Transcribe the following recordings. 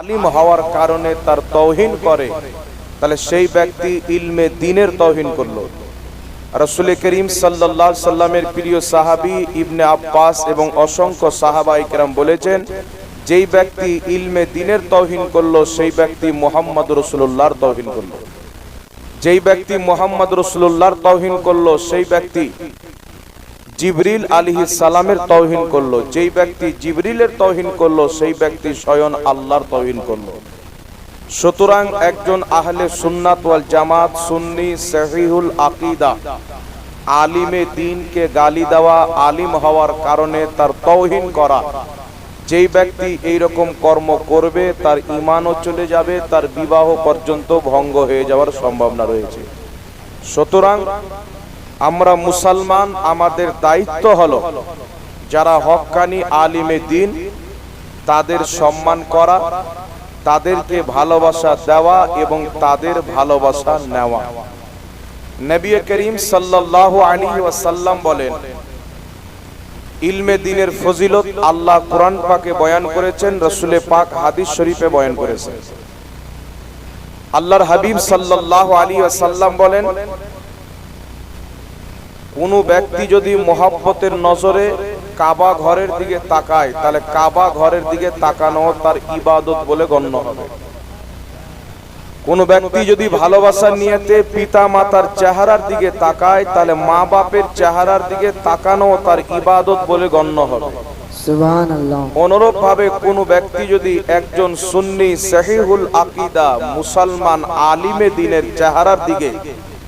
আলিম হওয়ার কারণে তার তৌহিন করে। তাহলে সেই ব্যক্তি ইলমে দিনের তৌহিন করল। রসুল করিম সাল্লাহ সাল্লামের প্রিয় সাহাবি ইবনে আব্বাস এবং অসংখ্য সাহাবা ইকরাম বলেছেন, যেই ব্যক্তি ইলমে দিনের তৌহিন করল, সেই ব্যক্তি মোহাম্মদ রসুল্লাহর তৌহিন করল। যেই ব্যক্তি মোহাম্মদ রসুল্লাহর তৌহিন করল, সেই ব্যক্তি জিবরিল আলিহি সালামের তৌহিন করল। যেই ব্যক্তি জিবরিলের তহিন করল, সেই ব্যক্তি স্বয়ং আল্লাহর তৌহিন করল। সুতরাং একজন আহলে সুন্নাত ওয়াল জামাত, সুন্নি, সহিহুল আকিদা, আলিমে দিনকে গালি দেওয়া, আলিম হওয়ার কারণে তার তৌহিন করা। যেই ব্যক্তি এই রকম কর্ম করবে, তার ইমানও চলে যাবে, তার বিবাহ পর্যন্ত ভঙ্গ হয়ে যাওয়ার সম্ভাবনা রয়েছে। সুতরাং আমরা মুসলমান, আমাদের দায়িত্ব হলো যারা হক্কানি আলিমে দিন, তাদের সম্মান করা, তাদেরকে ভালোবাসা দেওয়া এবং তাদের ভালোবাসা নেওয়া। নবী করিম সাল্লাল্লাহু আলাইহি ওয়াসাল্লাম বলেন, ইলমে দিনের ফজিলত আল্লাহ কোরআন পাকে বয়ান করেছেন, রসুলে পাক হাদিস শরীফে বয়ান করেছেন। আল্লাহর হাবিব সাল্লাল্লাহু আলাইহি ওয়াসাল্লাম বলেন কোন ব্যক্তি যদি মোহাব্বতের নজরে কাবা ঘরের দিকে তাকায় তাহলে কাবা ঘরের দিকে তাকানো তার ইবাদত বলে গণ্য হবে। কোন ব্যক্তি যদি ভালোবাসার নিয়েতে পিতা মাতার চেহারার দিকে তাকায় তাহলে মা বাপের চেহারার দিকে তাকানো তার ইবাদত বলে গণ্য হবে। অনুরূপ ভাবে কোন ব্যক্তি যদি একজন সুন্নি সহিহুল আকিদা মুসলমান আলিমে দিনের চেহারার দিকে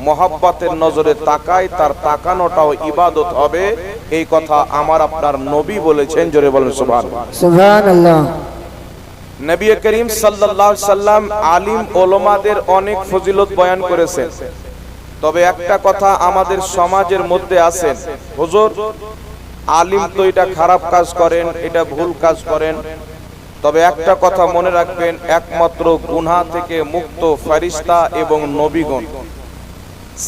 মহাব্বাতের নজরে তাকায় তার তাকানোটাও ইবাদত হবে। এই কথা আমার আপনার নবী বলেছেন জোরে বলেন সুবহান নবী করিম সাল্লাল্লাহু সাল্লাম আলিম ওলমাদের অনেক ফজিলত বয়ান করেছেন। তবে একটা কথা আমাদের সমাজের মধ্যে আছেন হুজুর আলিম তো এটা খারাপ কাজ করেন এটা ভুল কাজ করেন। তবে একটা কথা মনে রাখবেন একমাত্র গুনাহ থেকে মুক্ত ফারিস্তা এবং নবীগণ।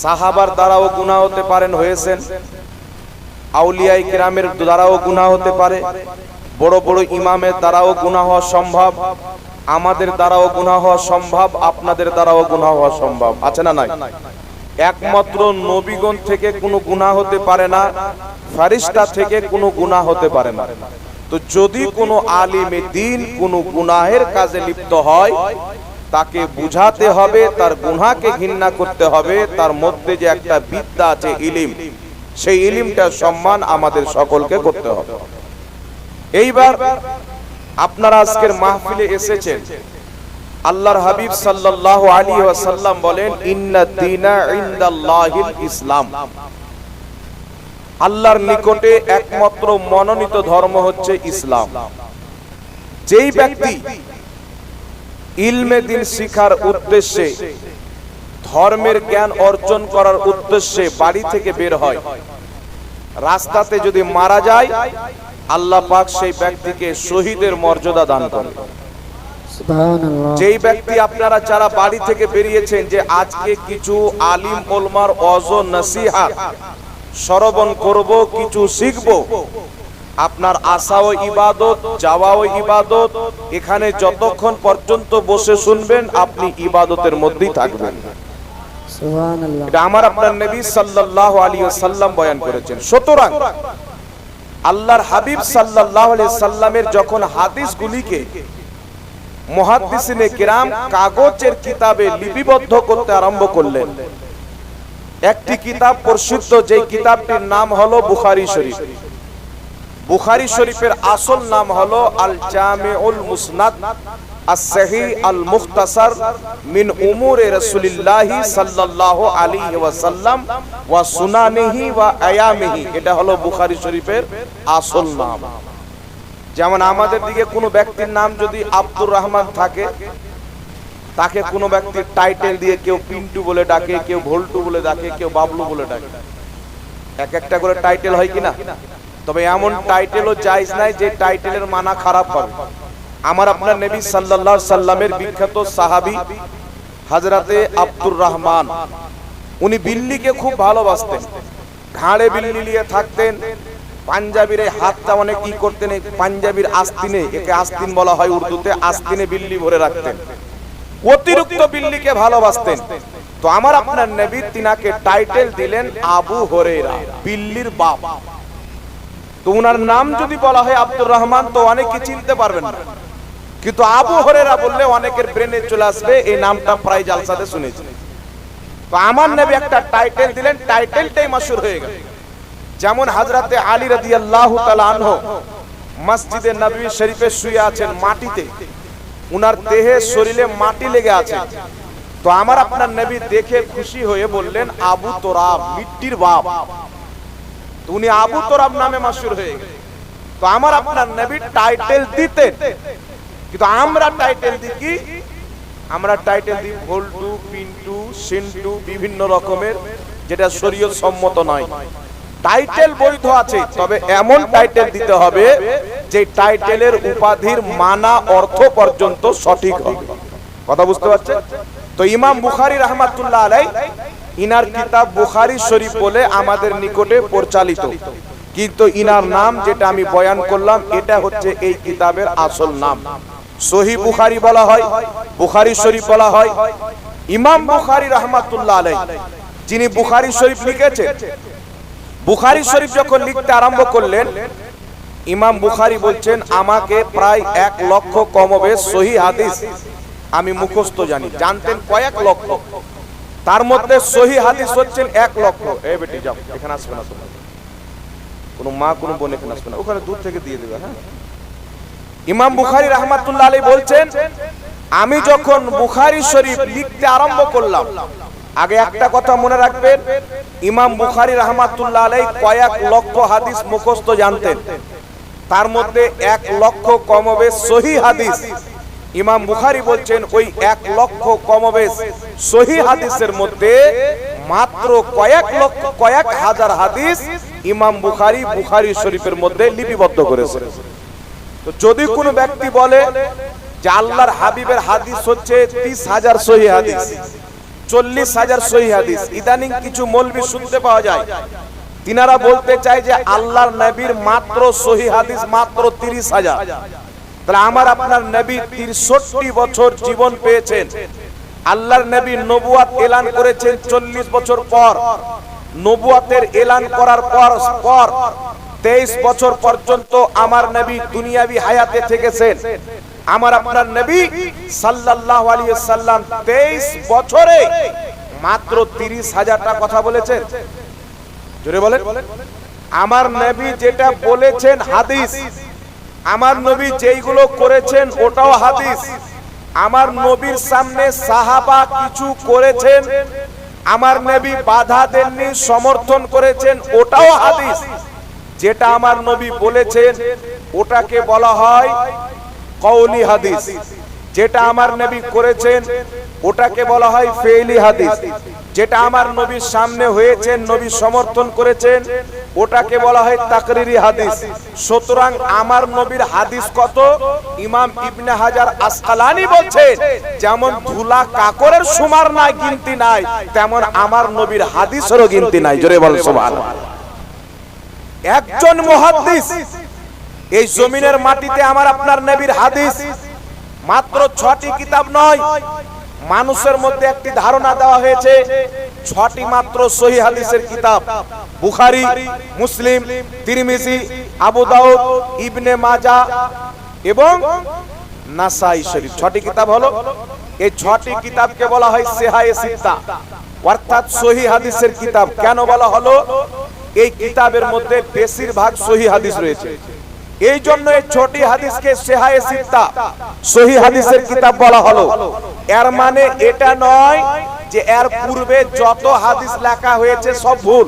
সাহাবার দ্বারাও গুনাহ হতে পারেন হয়েছেন। আউলিয়াই কেরামের দ্বারাও গুনাহ হতে পারে। বড় বড় ইমামের দ্বারাও গুনাহ হওয়া সম্ভব। আমাদের দ্বারাও গুনাহ হওয়া সম্ভব, আপনাদের দ্বারাও গুনাহ হওয়া সম্ভব। আছে না নাই? একমাত্র নবীগণ থেকে কোনো গুনাহ হতে পারে না ফারিস্তা থেকে কোনো গুনাহ হতে পারে না। তো যদি কোনো আলিমে দিন কোনো গুনাহের কাজে লিপ্ত হয় তাকে বুঝাতে হবে, তার গুনাহকে ঘৃণা করতে হবে, তার মধ্যে যে একটা বিদ্যা আছে ইলিম, সেই ইলিমটার সম্মান আমাদের সকলকে করতে হবে। এইবার আপনারা আজকের মাহফিলে এসেছেন। আল্লাহর হাবিব সাল্লাল্লাহু আলাইহি ওয়াসাল্লাম বলেন, ইন্না দীনা ইনদাল্লাহিল ইসলাম। আল্লাহর নিকটে একমাত্র মনোনীত ধর্ম হচ্ছে ইসলাম। যেই ব্যক্তি ইলমে দিন শিখার উদ্দেশ্যে ধর্মের জ্ঞান অর্জন করার উদ্দেশ্যে বাড়ি থেকে বের হয়। রাস্তাতে যদি মারা যায় আল্লাহ পাক সেই ব্যক্তিকে শহীদের মর্যাদা দান করে যেই ব্যক্তি আপনারা যারা বাড়ি থেকে বেরিয়েছেন যে আজকে কিছু আলিম ওলমার অজ নসিহাত শ্রবণ করব কিছু শিখব আপনার আশাও ইবাদত যাওয়াও ইবাদত এখানে যতক্ষণ পর্যন্ত বসে শুনবেন আপনি ইবাদতের মধ্যেই থাকবেন। এটা আমার আপনার নবী সাল্লাল্লাহু আলাইহি সাল্লাম বয়ান করেছেন। সুতরাং আল্লাহর হাবিব সাল্লাল্লাহু আলাইহি সাল্লামের যখন হাদিসগুলিকে মুহাদ্দিসিনে কিরাম কাগজের কিতাবে লিপিবদ্ধ করতে আরম্ভ করলেন একটি কিতাব প্রসিদ্ধ যে কিতাবটির নাম হলো বুখারী শরীফ। বুখারী শরীফের আসল নাম হলো আল Jamiul Musnad as-sahih al-mukhtasar min umuri rasulillah sallallahu alayhi wa sallam wa sunanihi wa ayamihi এটা হলো বুখারী শরীফের আসল নাম। যেমন আমাদের দিকে কোনো ব্যক্তির নাম যদি আব্দুর রহমান থাকে, তাকে কোনো ব্যক্তির টাইটেল দিয়ে কেউ পিন্টু বলে ডাকে, কেউ ভোল্টু বলে ডাকে, কেউ বাবলু বলে ডাকে। এক একটা করে টাইটেল হয় কিনা? তবে এমন টাইটেলও জায়জ নাই যে টাইটেলের মানা খারাপ হবে। আমার আপনার নবী সাল্লাল্লাহু সাল্লামের বিখ্যাত সাহাবী হাজরাতে আব্দুর রহমান। উনি বিল্লিকে খুব ভালোবাসতেন। ঘাড়ে বিল্লি নিয়ে থাকতেন। পাঞ্জাবির এই হাতটা অনেক কি করতেন পাঞ্জাবির আস্তিনে, একে আস্তিন বলা হয় উর্দুতে, আস্তিনে বিল্লি ভরে রাখতেন। অতিরিক্ত বিল্লিকে ভালোবাসতেন। তো আমার আপনার নবী তিনাকে টাইটেল দিলেন আবু হরেরা বিল্লির বাপ। তো উনার নাম যদি বলা হয় আব্দুর রহমান, তো অনেকে চিনতে পারবেন না। কিন্তু আবু হরেরা বললে অনেকের ব্রেনে চলে আসবে, এই নামটা প্রায় জালসাতে শুনেছি। তো আমার একটা টাইটেল দিলেন টাইটেলটাই মাসুর হয়ে গেল। যেমন হাজরাতে আলী রাদিয়াল্লাহু তাআলা আনহু, মসজিদে নবী শরীফে শুয়ে আছেন মাটিতে। উনার দেহে শরীরে মাটি লেগে আছে। তো আমার আপনার নবী দেখে খুশি হয়ে বললেন, আবু তোরাব মিট্টির বাপ। উনি আবু তোরাব নামে মাসুর হয়ে গেলেন। তো আমার আপনার নবী টাইটেল দিতেন। কিন্তু আমরা টাইটেল দিই কি? আমরা টাইটেল দিই ভোল্টু, পিন্টু, সিন্টু, বিভিন্ন রকমের, যেটা শরীয়ত সম্মত নয়। টাইটেল বৈধ আছে, তবে এমন টাইটেল দিতে হবে যে টাইটেলের উপাধির মানা অর্থ পর্যন্ত সঠিক হবে। কথা বুঝতে পারছেন? তো ইমাম বুখারী রহমাতুল্লাহ আলাই ইনার কিতাব বুখারী শরীফ বলে আমাদের নিকটে পরিচালিত। কিন্তু ইনার নাম যেটা আমি বয়ান করলাম, এটা হচ্ছে এই কিতাবের আসল নাম। সহি বুখারী বলা হয়, বুখারী শরীফ বলা হয়, ইমাম বুখারী রহমাতুল্লাহ আলাই যিনি বুখারি শরীফ লিখেছেন, বুখারি শরীফ যখন লিখতে আরম্ভ করলেন, ইমাম বুখারী বলছেন, আমাকে প্রায় এক লক্ষ কমবে সহি হাদিস আমি মুখস্থ জানি। জানতেন কয়েক লক্ষ। তার মধ্যে সহি হাদিস হচ্ছেন এক লক্ষ। এ বেটি, যাও, এখানে আসবে না তোমার কোনো মা, কোনো বোন এখানে আসবে না। ওখানে দূর থেকে দিয়ে দেবে হ্যাঁ? ইমাম বুখারী রহমাতুল্লাহ আলী বলছেন, আমি যখন বুখারি শরীফ লিখতে আরম্ভ করলাম, আগে একটা কথা মনে রাখবেন, ইমাম বুখারী রহমাতুল্লাহ আলাই কয়েক লক্ষ হাদিস মুখস্থ জানতেন। তার মধ্যে এক লক্ষ কমবে সহি হাদিস। ইমাম বুখারি বলছেন, ওই এক লক্ষ কমবেশ সহি হাদিসের মধ্যে মাত্র কয়েক লক্ষ, কয়েক হাজার হাদিস ইমাম বুখারী বুখারী শরীফের মধ্যে লিপিবদ্ধ করেছে। তো যদি কোনো ব্যক্তি বলে যে আল্লাহর হাবিবের হাদিস হচ্ছে তিরিশ হাজার সহি হাদিস, চল্লিশ হাজার সহি হাদিস, ইদানিং কিছু মলবি শুনতে পাওয়া যায়, তিনারা বলতে চায় যে আল্লাহর নবীর মাত্র সহি হাদিস মাত্র তিরিশ হাজার। তাহলে আমার আপনার নবী তিরষট্টি বছর জীবন পেয়েছেন। আল্লাহর নবী নবুয়াত এলান করেছেন চল্লিশ বছর পর। নবুয়াতের এলান করার পর পর তেইশ বছর পর্যন্ত আমার নবী দুনিয়াবি হায়াতে থেকেছেন। আমার আপনার নবী সাল্লাল্লাহু আলাইহি সাল্লাম তেইশ বছরে মাত্র তিরিশ হাজারটা কথা বলেছেন। জোরে বলেন। আমার নবী যেটা বলেছেন হাদিস। আমার নবী যেইগুলো করেছেন ওটাও হাদিস। আমার নবীর সামনে সাহাবা কিছু করেছেন আমার নবী বাধা দেননি সমর্থন করেছেন ওটাও হাদিস। যেটা আমার নবী বলেছেন ওটাকে বলা হয় কওলি হাদিস। যেটা আমার নবী করেছেন, ওটাকে বলা হয় ফেইলি হাদিস। যেটা আমার নবীর সামনে হয়েছেন নবী সমর্থন করেছেন, ওটাকে বলা হয় তাকরিরি হাদিস। সুতরাং আমার নবীর হাদিস কত? ইমাম ইবনে হাজার আসকালানি বলছেন যেমন ধুলা কাকরের সুমার নাই, গিনতি নাই, তেমন আমার নবীর হাদিসেরও গিনতি নাই। জোরে বল সুবহানাল্লাহ। একজন মুহাদ্দিস, এই জমিনের মাটিতে আমার আপনার নবীর হাদিস মাত্র ছটি কিতাব নয়, মানুষের মধ্যে একটি ধারণা দেওয়া হয়েছে, ছটি মাত্র সহি হাদিসের কিতাব। বুখারি, মুসলিম, তিরমিজি, আবু দাউদ, ইবনে মাজা এবং নাসাই শরীফ। ছটি কিতাব হলো, এই ছটি কিতাবকে বলা হয় সেহায়ে সিত্তা অর্থাৎ সহি হাদিসের কিতাব। কেন বলা হলো? এই কিতাবের মধ্যে বেশিরভাগ সহি হাদিস রয়েছে। এই জন্য এই ছোটি হাদিসকে সেহায়ে সিত্তা, সহি হাদিসের কিতাব বলা হলো। এর মানে এটা নয় যে এর পূর্বে যত হাদিস লেখা হয়েছে সব ভুল।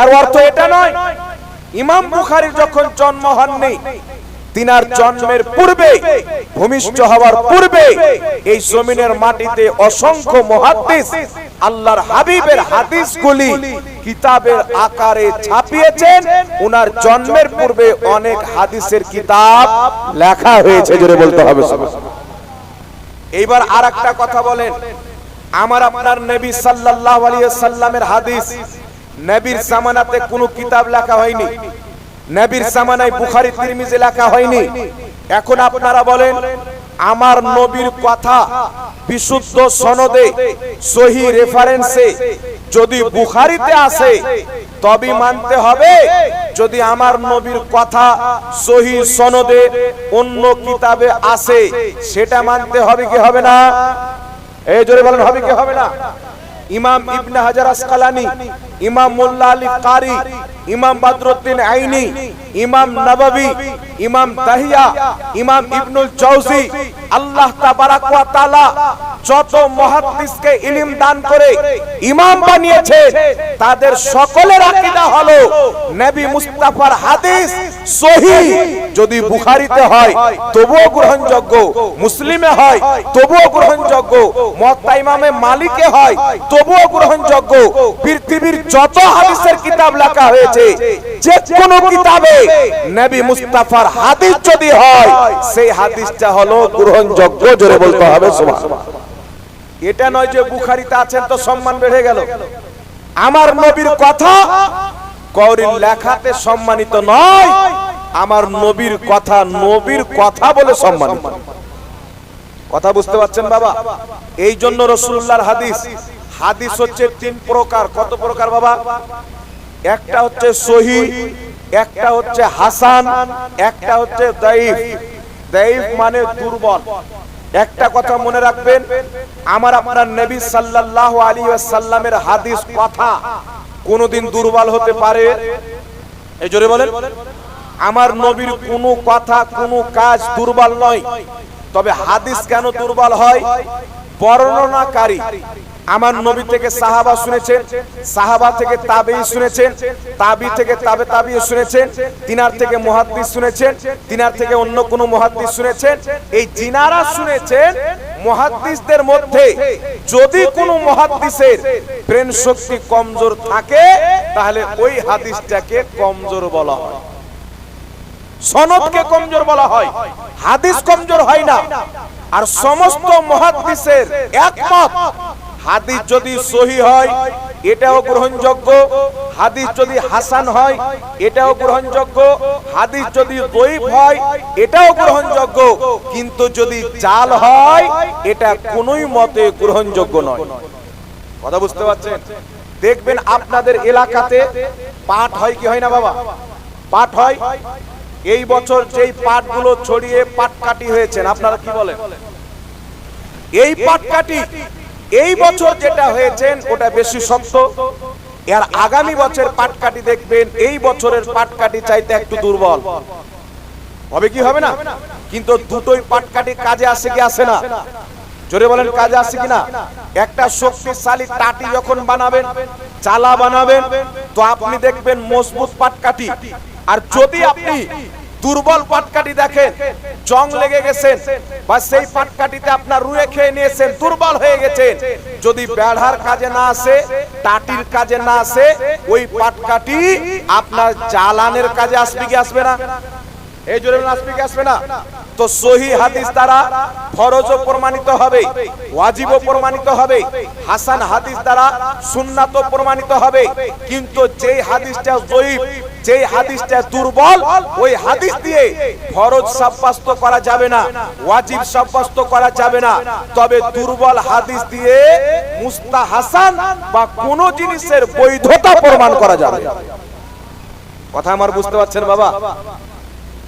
এর অর্থ এটা নয়। ইমাম বুখারীর যখন জন্ম হননি তিনার জন্মের পূর্বে ভূমিষ্ঠ হওয়ার পূর্বে এই জমিনের মাটিতে অসংখ্য মহাদ্দিস আল্লাহর হাবিবের হাদিসগুলি কিতাবের আকারে ছাপিয়েছেন। উনার জন্মের পূর্বে অনেক হাদিসের কিতাব লেখা হয়েছে জোরে বলতে হবে। এইবার আর একটা কথা বলেন। আমার আপনার নবী সাল্লাল্লাহু আলাইহি সাল্লামের হাদিস। নবীর জামানাতে কোনো কিতাব লেখা হয়নি। নবীর জামানায় বুখারী, তিরমিজি লেখা হয়নি। এখন আপনারা বলেন, আমার নবীর কথা বিশুদ্ধ সনদে, সহি রেফারেন্সে যদি বুখারীতে আসে তবে মানতে হবে, যদি আমার নবীর কথা সহি সনদে অন্য কিতাবে আসে, সেটা মানতে হবে কি হবে না? এই জোরে বলেন, হবে কি হবে না? ইমাম ইবনে হাজার আসকালানি, ইমাম মোল্লা আলী কারি, ইমাম বাদরুদ্দিন আইনি, ইমাম নবাবি, ইমাম তাহিয়া, ইমাম ইবনুল জৌজি আল্লাহ যত মুহাদ্দিসকে ইলম দান করে, ইমাম বানিয়েছে, তাদের সকলের আকীদা হলো নবী মুস্তাফার হাদিস সহিহ যদি বুখারীতে হয়, তবুও গ্রহণযোগ্য, মুসলিমে হয়, তবুও গ্রহণযোগ্য মুয়াত্তা ইমামে মালিকে হয়, তবুও গ্রহণযোগ্য। পৃথিবীর যত হাদিসের কিতাব লেখা হয়েছে যে কোন কিতাবে নবী মুস্তাফার হাদিস যদি হয়, সেই হাদিসটা হলো গ্রহণযোগ্য জোরে বলতে হবে সুবহানাল্লাহ এটা নয় যে বুখারীতে আছেন তো সম্মান বেড়ে গেল। আমার নবীর কথা কৌরির লেখাতে সম্মানিত নয়, আমার নবীর কথা নবীর কথা বলে সম্মানিত। কথা বুঝতে পারছেন বাবা? এই জন্য রসুল্লাহর হাদিস হাদিস হচ্ছে তিন প্রকার। কত প্রকার বাবা? একটা হচ্ছে সহি, একটা হচ্ছে হাসান, একটা হচ্ছে দাইফ। মানে দুর্বল। একটা কথা মনে রাখবেন, আমার আপনার নবী সাল্লাল্লাহু আলাইহি ওয়াসাল্লামের হাদিস কথা কোনোদিন দুর্বল হতে পারে? এই জোরে বলেন। আমার নবীর কোনো কথা, কোনো কাজ দুর্বল নয়। তবে হাদিস কেন দুর্বল হয়? বর্ণনাকারী। আমার নবী থেকে সাহাবা শুনেছেন, সাহাবা থেকে তাবেই শুনেছেন তাবি থেকে তাবে তাবি শুনেছেন তিনার থেকে মুহাদ্দিস শুনেছেন তিনার থেকে অন্য কোন মুহাদ্দিস শুনেছেন। এই জিনারা শুনেছেন মুহাদ্দিসদের মধ্যে যদি কোনো মুহাদ্দিসের ব্রেন শক্তি কমজোর থাকে, তাহলে ওই হাদিসটাকে কমজোর বলা হয়। সনদকে কমজোর বলা হয়। হাদিস কমজোর হয় না। আর সমস্ত মহাদিসের একমত হাদিস যদি সহি হয়, এটাও গ্রহণযোগ্য। হাদিস যদি হাসান হয়, এটাও গ্রহণযোগ্য। হাদিস যদি দৈব হয়, এটাও গ্রহণযোগ্য। কিন্তু যদি জাল হয়, এটা কোনোই মতে গ্রহণযোগ্য নয়। কথা বুঝতে পারছেন? দেখবেন আপনাদের এলাকাতে পাঠ হয় কি হয় না বাবা? পাঠ হয়। এই বছর যেই পাটগুলো ছড়িয়ে পাটকাটি হয়েছেন, আপনারা কি বলেন? এই পাটকাটি এই বছর যেটা হয়েছেন, ওটা বেশি শক্ত। এর আগামী বছর পাটকাটি দেখবেন, এই বছরের পাটকাটি চাইতে একটু দুর্বল। হবে কি, হবে না? কিন্তু দুটোই পাটকাটি কাজে আসে কি, আসে না? জোরে বলেন, কাজে আসে কিনা? একটা শক্তিশালী টাটি যখন বানাবেন, চালা বানাবেন, তো আপনি দেখবেন মজবুত পাটকাটি আর যদি আপনি দুর্বল পাটকাটি দেখেন, জং লেগে গেছেন, বা সেই পাটকাটিতে আপনার রুয়ে খেয়ে নিয়েছেন, দুর্বল হয়ে গেছেন। যদি বেড়ার কাজে না আসে টাটির কাজে না আসে, ওই পাটকাটি আপনার জ্বালানের কাজে আসবে কি আসবে না? এই জোরে আসবে কি আসবে না? তো সহি হাদিস দ্বারা ফরজও প্রমাণিত হবে, ওয়াজিবও প্রমাণিত হবে, হাসান হাদিস দ্বারা সুন্নাতও প্রমাণিত হবে। কিন্তু যে হাদিসটা জয়ীব যেই হাদিসটা দুর্বল, ওই হাদিস দিয়ে ফরজ সাব্যস্ত করা যাবে না, ওয়াজিব সাব্যস্ত করা যাবে না। তবে দুর্বল হাদিস দিয়ে মুস্তা হাসান বা কোন জিনিসের বৈধতা প্রমাণ করা যাবে কথা আমার বুঝতে পারছেন বাবা?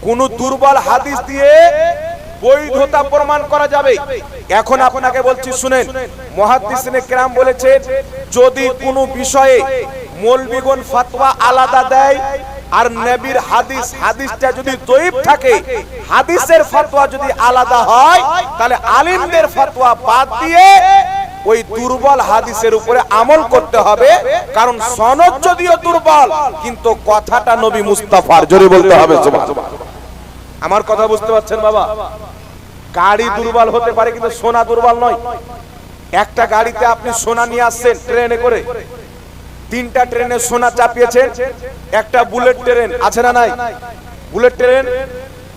কোন দুর্বল হাদিস দিয়ে বৈধতা প্রমাণ করা যাবে এখন আপনাকে বলছি, শুনেন মহাদিসিনে কেরাম বলেছে, যদি কোনো বিষয়ে মৌলবিগণ ফতোয়া আলাদা দেয় আর নবীর হাদিস, হাদিসটা যদি দৈব থাকে, হাদিসের ফতোয়া যদি আলাদা হয়, তাহলে আলিমদের ফতোয়া বাদ দিয়ে ওই দুর্বল হাদিসের উপরে আমল করতে হবে কারণ সনদ যদিও দুর্বল, কিন্তু কথাটা নবী মুস্তাফার, জোরে বলতে হবে, সুবহানাল্লাহ। আমার কথা বুঝতে পারছেন বাবা? গাড়ি দুর্বল হতে পারে কিন্তু সোনা দুর্বল নয়। একটা গাড়িতে আপনি সোনা নিয়ে আসছেন ট্রেনে করে। তিনটা ট্রেনে সোনা চাপিয়েছেন, একটা বুলেট ট্রেন, আছে না নাই? বুলেট ট্রেন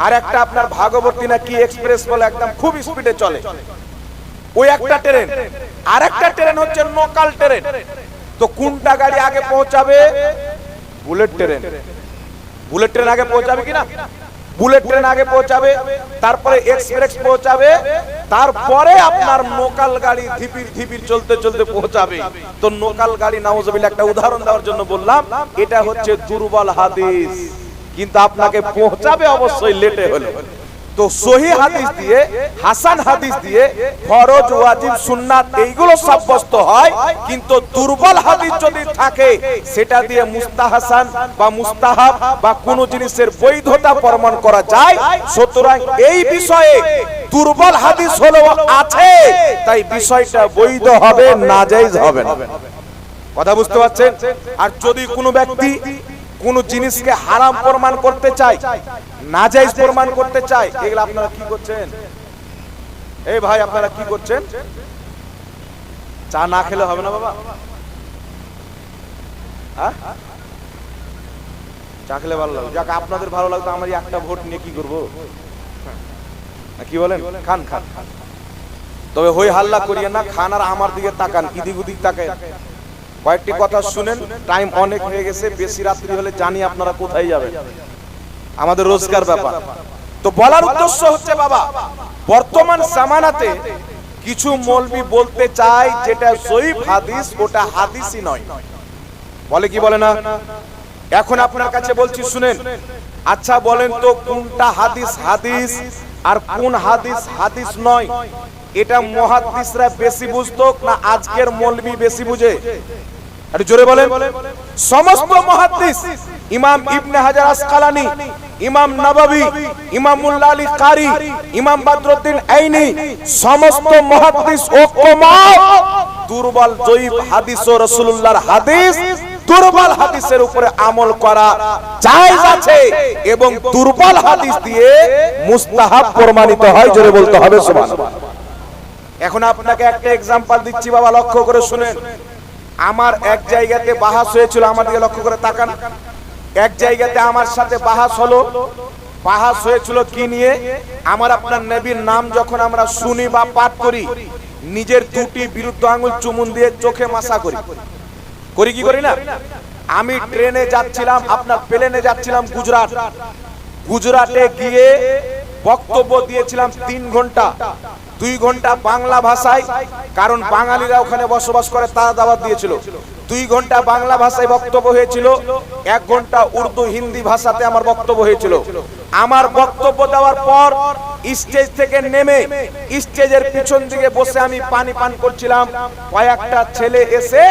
আর একটা আপনার ভাগবতী না কি এক্সপ্রেস বলে একদম খুব স্পিডে চলে। ওই একটা ট্রেন আর একটা ট্রেন হচ্ছে লোকাল ট্রেন। তো কোনটা গাড়ি আগে পৌঁছাবে? Bullet train. বুলেট ট্রেন আগে পৌঁছাবে কিনা? বুলেট ট্রেন আগে পৌঁছাবে, তারপরে এক্সপ্রেস পৌঁছাবে, তারপরে আপনার নোকাল গাড়ি ধীপির ধীপির চলতে চলতে পৌঁছাবে। তো নোকাল গাড়ি নাউজুবিল্লাহ একটা উদাহরণ দেওয়ার জন্য বললাম, এটা হচ্ছে দুর্বল হাদিস। কিন্তু আপনাকে পৌঁছাবে অবশ্যই লেটে হলে। তো সহি হাদিস দিয়ে, হাসান হাদিস দিয়ে ফরজ, ওয়াজিব, সুন্নাত এইগুলো সাব্যস্ত হয়, কিন্তু দুর্বল হাদিস যদি থাকে, সেটা দিয়ে মুস্তাহাসান বা মুস্তাহাব বা কোন জিনিসের বৈধতা প্রমাণ করা যায়। সুতরাং এই বিষয়ে দুর্বল হাদিস হলেও আছে, তাই বিষয়টা বৈধ হবে নাজাইজ হবে না। কথা বুঝতে পারছেন? আর যদি কোনো ব্যক্তি কোন জিনিসকে হারাম প্রমাণ করতে চায় নাজাইজ প্রমাণ করতে চায় এগুলো আপনারা কি করছেন? এই ভাই আপনারা কি করছেন? চা না খেলে হবে না বাবা। হ্যাঁ? চা খেলে ভালো লাগবে। যাক আপনাদের ভালো লাগতো আমার একটা ভোট নিয়ে কি করব? হ্যাঁ, কি বলেন? খান খান। তবে হই হাল্লা করিয়ে না খান আর আমার দিকে তাকান ইদিক উদিক তাকায় কয়েকটি কথা শুনেন টাইম অনেক হয়ে গেছে বেশি রাত্রি হলে জানি আপনারা কোথায় যাবেন। আমাদের রোজগার ব্যাপার। তো বলার উদ্দেশ্য হচ্ছে বাবা বর্তমান জামানাতে কিছু মৌলবি বলতে চায় যেটা সহিহ হাদিস ওটা হাদিসই নয়। বলে কি বলে না? এখন আপনার কাছে বলছি শুনেন। আচ্ছা বলেন তো কোনটা হাদিস হাদিস আর কোন হাদিস হাদিস নয়? এটা মহাদিসরা বেশি বুঝতো না আজকের মৌলবি বেশি বুঝে? একটু জোরে বলেন। সমস্ত মহাদিস ইমাম ইবনে হাজার আসকালানি, ইমাম নববী আলী কারি, ইমাম বদরুদ্দিন আইনি, সমস্ত মহাদিস দুর্বল জয়ীব হাদিস ও রাসূলুল্লাহর হাদিস, দুর্বল হাদিসের উপরে আমল করা জায়েজ আছে এবং দুর্বল হাদিস দিয়ে মুস্তাহাব প্রমাণিত হয়, জোরে বলতে হবে, সুবহানাল্লাহ। এখন আপনাকে একটা এক্সাম্পল দিচ্ছি বাবা, লক্ষ্য করে শুনেন। আমার এক জায়গাতে বাহাস হয়েছিল, আমার দিকে লক্ষ্য করে তাকান। এক জায়গাতে আমার সাথে বাহাস হলো। বাহাস হয়েছিল কি নিয়ে? আমার আপনার নবীর নাম যখন আমরা শুনি বা পাঠ করি, নিজের দুটি বিরুদ্ধ আঙুল চুমুন দিয়ে চোখে মাসা করি। করি কি করি না? আমি ট্রেনে যাচ্ছিলাম, আপনার প্লেনে যাচ্ছিলাম গুজরাট। গুজরাটে গিয়ে বক্তব্য দিয়েছিলাম তিন ঘণ্টা। দুই ঘণ্টা বাংলা ভাষায়, কারণ বাঙালিরা ওখানে বসবাস করে, তারা দাওয়াত দিয়েছিল। দুই ঘণ্টা বাংলা ভাষায় বক্তব্য হয়েছিল, এক ঘণ্টা উর্দু হিন্দি ভাষাতে আমার বক্তব্য হয়েছিল। আমার বক্তব্য দেওয়ার পর স্টেজ থেকে নেমে স্টেজের পিছন দিকে বসে আমি পানি পান করছিলাম। কয়েকটা ছেলে এসে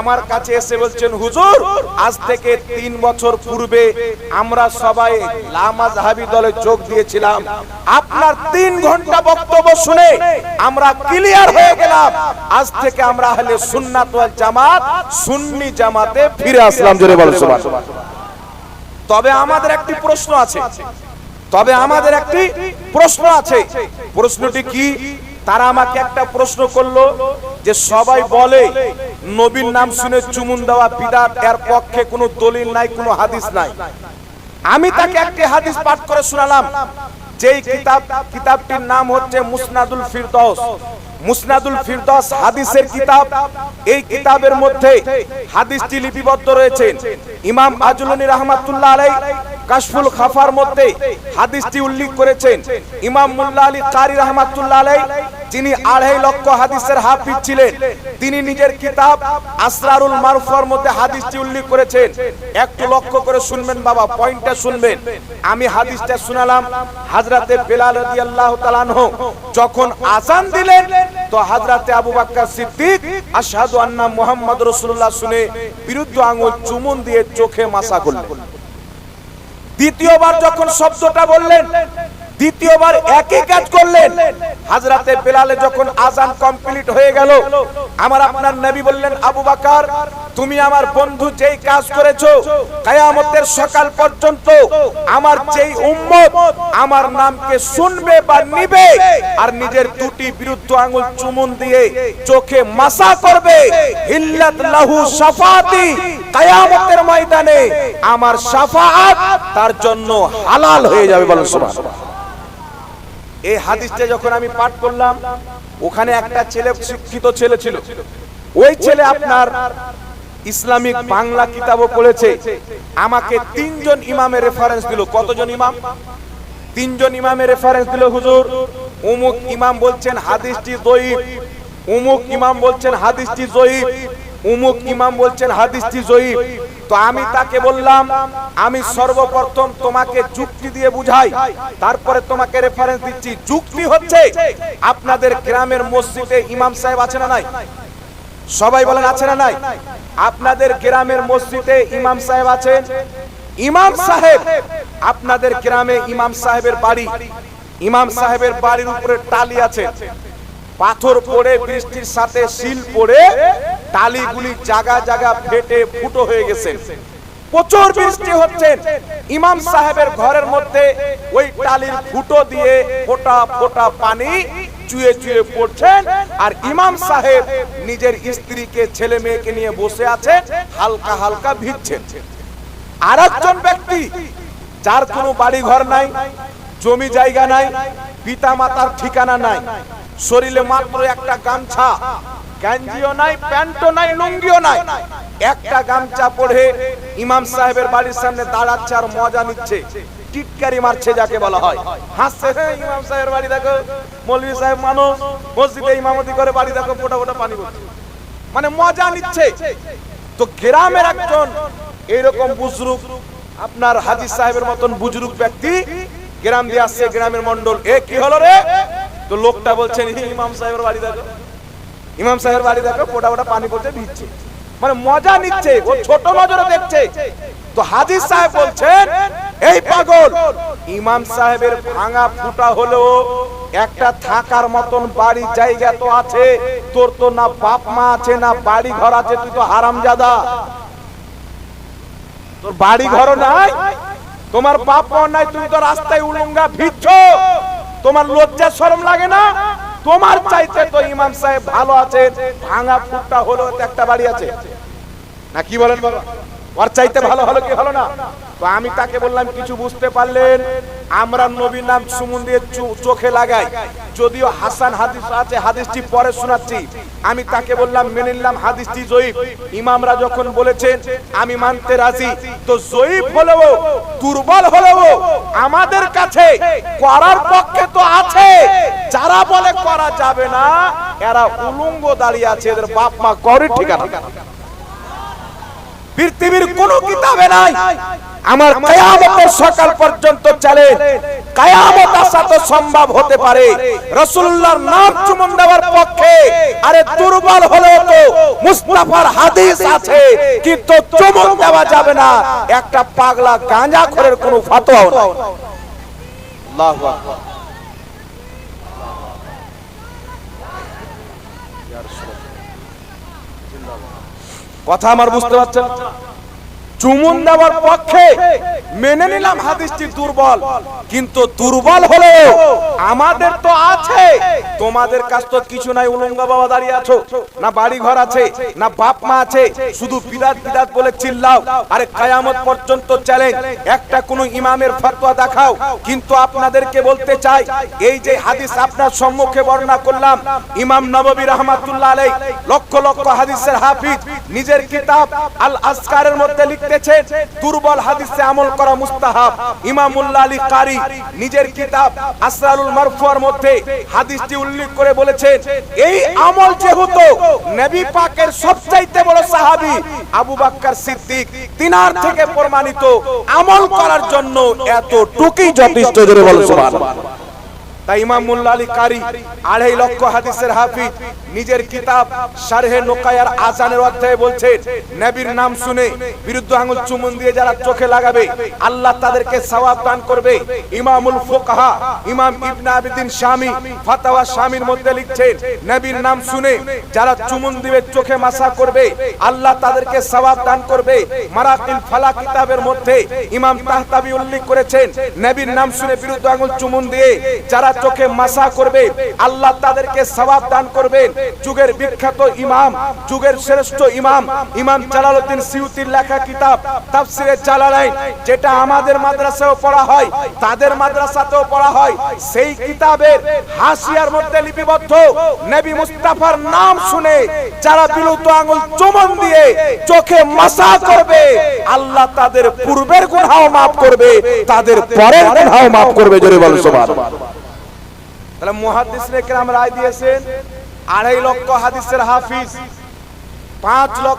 আমার কাছে এসে বলছেন, হুজুর, আজ থেকে তিন বছর পূর্বে আমরা সবাই লামাজহাবি দলে যোগ দিয়েছিলাম। আপনার তিন ঘণ্টা বক্তব্য শুনে আমরা ক্লিয়ার হয়ে গেলাম। আজ থেকে আমরা হলে সুন্নাত জামাত, সুন্নি জামাতে ফিরে আসলাম। জোরে বলো তবে আমাদের একটি প্রশ্ন আছে। তবে আমাদের একটি প্রশ্ন আছে। প্রশ্নটি কি? তারা আমাকে একটা প্রশ্ন করল যে সবাই বলে, নবীর নাম শুনে চুমুন দেওয়া বিদাত, এর পক্ষে কোনো দলিল নাই, কোনো হাদিস নাই। আমি তাকে একটি হাদিস পাঠ করে শোনালাম, যেই কিতাব কিতাবটির নাম হচ্ছে মুসনাদুল ফিরদৌস। মুসনাদুল ফিরদৌস হাদিসের কিতাব। এই কিতাবের মধ্যে হাদিসটি লিপিবদ্ধ রয়েছে। ইমাম আজুলনী রহমাতুল্লাহ আলাই কাশফুল খাফার মধ্যে হাদিসটি উল্লেখ করেছেন। ইমাম মুল্লা আলী কারি রহমাতুল্লাহ আলাই যিনি আড়াই লক্ষ হাদিসের হাফিজ ছিলেন, তিনি নিজের কিতাব আসরারুল মারুফার মধ্যে হাদিসটি উল্লেখ করেছেন। একটু লক্ষ্য করে শুনবেন বাবা, পয়েন্টটা শুনবেন। আমি হাদিসটা শুনালাম, হাজরাতে বেলাল রাদিয়াল্লাহু তাআলা যখন আজান দিলেন তো হাজরাতে আবু বাক্কা সিদ্দিক আশহাদু আন্না মুহাম্মদ রাসূলুল্লাহ শুনে বিরুদ্ধ আঙুল চুমুন দিয়ে চোখে মাসা করলেন। দ্বিতীয়বার যখন শব্দটা বললেন দ্বিতীয়বার একই কাজ করলেন। হাজরাতে বেলালে যখন আজান কমপ্লিট হয়ে গেল, আমার আপনার নবী বললেন, আবু বাকার, তুমি আমার বন্ধু যেই কাজ করেছ, কায়ামতের সকাল পর্যন্ত আমার যেই উম্মত, আমার নামকে শুনবে বা নিবে আর নিজের দুটি বিরুদ্ধ আঙুল চুমুন দিয়ে চোখে মাসা করবে। হিল্লাত লাহু শাফাতি, কায়ামতের ময়দানে আমার শাফাআত তার জন্য হালাল হয়ে যাবে বলেন সুবহানাল্লাহ। এই হাদিসটা যখন আমি পাঠ করলাম, ওখানে একটা ছেলে শিক্ষিত ছেলে ছিল। ওই ছেলে আপনার ইসলামিক বাংলা কিতাবও পড়েছে। আমাকে তিনজন ইমামের রেফারেন্স দিল। কতজন ইমাম? তিনজন ইমামের রেফারেন্স দিল, হুজুর। অমুক ইমাম বলছেন হাদিসটি দইফ অমুক ইমাম বলছেন হাদিসটি জয়ীফ। অমুক ইমাম বলছেন, হাদিসটি জয়ীফ। তো আমি তাকে বললাম, আমি সর্বপ্রথম তোমাকে যুক্তি দিয়ে বুঝাই, তারপরে তোমাকে রেফারেন্স দিচ্ছি। যুক্তি হচ্ছে, আপনাদের গ্রামের মসজিদে ইমাম সাহেব আছে না নাই? সবাই বলেন, আছে না নাই? আপনাদের গ্রামের মসজিদে ইমাম সাহেব আছেন? ইমাম সাহেব, আপনাদের গ্রামে ইমাম সাহেবের বাড়ি। ইমাম সাহেবের বাড়ির উপরে টালি আছে। পাথর পড়ে, বৃষ্টির সাথে শিল পড়ে টালিগুলি জায়গা জায়গা ফেটে ফুটো হয়ে গেছে। প্রচুর বৃষ্টি হচ্ছে। ইমাম সাহেবের ঘরের মধ্যে ওই টালির ফুটো দিয়ে ফোটা ফোটা পানি চুয়ে চুয়ে পড়ছেন আর ইমাম সাহেব নিজের স্ত্রীকে, ছেলে মেয়েকে নিয়ে বসে আছে, হালকা হালকা ভিজছেন। আর একজন ব্যক্তি যার কোনো বাড়ি ঘর নাই, জমি জায়গা নাই পিতা মাতার ঠিকানা নাই, শরীরে মাত্র একটা গামছা গেঞ্জিও নাই প্যান্টও নাই লুঙ্গিও নাই। একটা গামছা পরে ইমাম সাহেবের বাড়ির সামনে দাঁড়াচ্ছে আর মজা নিচ্ছে। টিটকারি মারছে যাকে বলা হয়। হাসছে "হ্যাঁ, ইমাম সাহেবের বাড়ি দেখো মৌলভী সাহেব মানুষ মসজিদে ইমামতি করে বাড়ি দেখো ফোটা ফোটা পানি পড়ছে মানে মজা নিচ্ছে। তো গ্রামের একজন এইরকম বুজরুক আপনার হাজি সাহেবের মতন বুজরুক ব্যক্তি গ্রাম দিয়ে আসছে গ্রামের মন্ডল এ কি হলো রে? তো লোকটা বলছেন ইমাম সাহেবের বাড়ি দেখো। ইমাম সাহেবের বাড়ি দেখো ফোটা ফোটা পানি পড়ছে ভিজছে মানে মজা নিচ্ছে, ও ছোট নজরে দেখছে। তো হাজি সাহেব বলছেন, এই পাগল, ইমাম সাহেবের ভাঙা ফুটা হলো একটা থাকার মতন বাড়ি জায়গা তো আছে। তোর তো না বাপ মা আছে, না বাড়ি ঘর আছে, তুই তো হারামজাদা। তোর বাড়ি ঘর নাই, তোমার বাপ মা নাই, তুমি তো রাস্তায় উলঙ্গা ভিজছ। তোমার লজ্জা শরম লাগে না? তোমার চাইতে তো ইমাম সাহেব ভালো আছে ভাঙা ফুটটা হলো একটা বাড়ি আছে। না কি বলেন বাবা? ওর চাইতে ভালো হলো কি হলো না? তো আমি তাকে বললাম, কিছু বুঝতে পারলেন? আমরা নবীর নাম সুমন দিয়ে চোখে লাগাই। যদিও হাসান হাদিস আছে, হাদিসটি পরে শোনাচ্ছি। আমি তাকে বললাম, মেনে নিলাম, হাদিসটি জয়ীফ। ইমামরা যখন বলেছেন, আমি মানতে রাজি। তো জয়ীফ হলেও, দুর্বল হলেও আমাদের কাছে করার পক্ষে তো আছে। যারা বলে করা যাবে না, এরা উলঙ্গ দাঁড়িয়ে আছে, এদের বাপ মা করে ঠিকানা। পৃথিবীর কোন কিতাবে নাই। আমার কায়ামতের সকাল পর্যন্ত চলে। কায়ামত আসা তো সম্ভব হতে পারে। রাসূলুল্লাহর নাম চুমন দেওয়ার পক্ষে। আরে দুর্বল হলেও তো মুস্তাফার হাদিস আছে, কিন্তু চুমন দেওয়া যাবে না। একটা পাগলা গাঁজা খোরের কোনো ফতোয়াও নাই। আল্লাহু আকবার। কথা আমার বুঝতে পারছেন? চুমুন দেওয়ার পক্ষে মেনে নিলাম হাদিসটি দুর্বল। কিন্তু দুর্বল হলেও আমাদের তো আছে। তোমাদের কাছ তো কিছু নাই, উলঙ্গা বাবা দাঁড়িয়ে আছো। না বাড়ি ঘর আছে, না বাপ মা আছে। শুধু বিরাট বিরাট বলে চিল্লাও। আরে কায়ামত পর্যন্ত চ্যালেঞ্জ একটা কোন ইমামের ফতোয়া দেখাও। কিন্তু আপনাদেরকে বলতে চাই, এই যে হাদিস আপনার সম্মুখে বর্ণনা করলাম, ইমাম নববী রহমাতুল্লাহ আলাই লক্ষ লক্ষ হাদিসের হাফিজ, নিজের কিতাব আল আসকারের মধ্যে লিখতেছেন দুর্বল হাদিসে আমল করা মুস্তাহাব। ইমামুল্লাহ আলী কারি নিজের কিতাব আসরারুল মারফুয়ার মধ্যে হাদিসটি উল্লেখ করে বলেছেন, এই আমল যেহেতু নবী পাকের সবচাইতে বড় সাহাবী আবু বাক্কার সিদ্দিক, তিনার থেকে প্রমাণিত আমল করার জন্য এত টুকি যথেষ্ট জোরে বলো সুবহানাল্লাহ। তাই ইমাম মুল্লা আলী কারি আড়াই লক্ষ হাদিসের হাফিজ নিজের কিতাব অধ্যায়ে নবীর নাম শুনে বিরুদ্ধ চুমুন দিয়ে যারা চোখে লাগাবে, আল্লাহ তাদেরকে সওয়াব দান করবে। ইমামুল ইমাম ইবনে আবিদিন ফাতাওয়া মধ্যে লিখছেন, নবীর নাম শুনে যারা চুমুন দিবে, চোখে মাসা করবে, আল্লাহ তাদেরকে সওয়াব দান করবে। মারাকিল ফালা কিতাবের মধ্যে ইমাম তাহতাবি উল্লেখ করেছেন, নবীর নাম শুনে বিরুদ্ধ আঙুল চুমুন দিয়ে যারা চোখে মাসা করবে, আল্লাহ তাদেরকে সওয়াব দান করবেন। যুগের বিখ্যাত ইমাম, যুগের শ্রেষ্ঠ ইমাম ইমাম জালালউদ্দিন সিউতির লেখা কিতাব, তাফসিরে জালালাইন, যেটা আমাদের মাদ্রাসায়ও পড়া হয়, তাদের মাদ্রাসাতেও পড়া হয়, সেই কিতাবের হাসিয়ার মধ্যে লিপিবদ্ধ নবী মুস্তাফার নাম শুনে যারা বিলুত আঙুল চুমন দিয়ে চোখে মাসা করবে, আল্লাহ তাদের পূর্বের গুনাহ মাফ করবে, তাদের পরের গুনাহ মাফ করবে, জোরে বলো সুবহানাল্লাহ। তাহলে মুহাদ্দিসরা কেরাম রায় দিয়েছেন আড়াই লক্ষ হাদিসের হাফিজ পাঁচ লক্ষ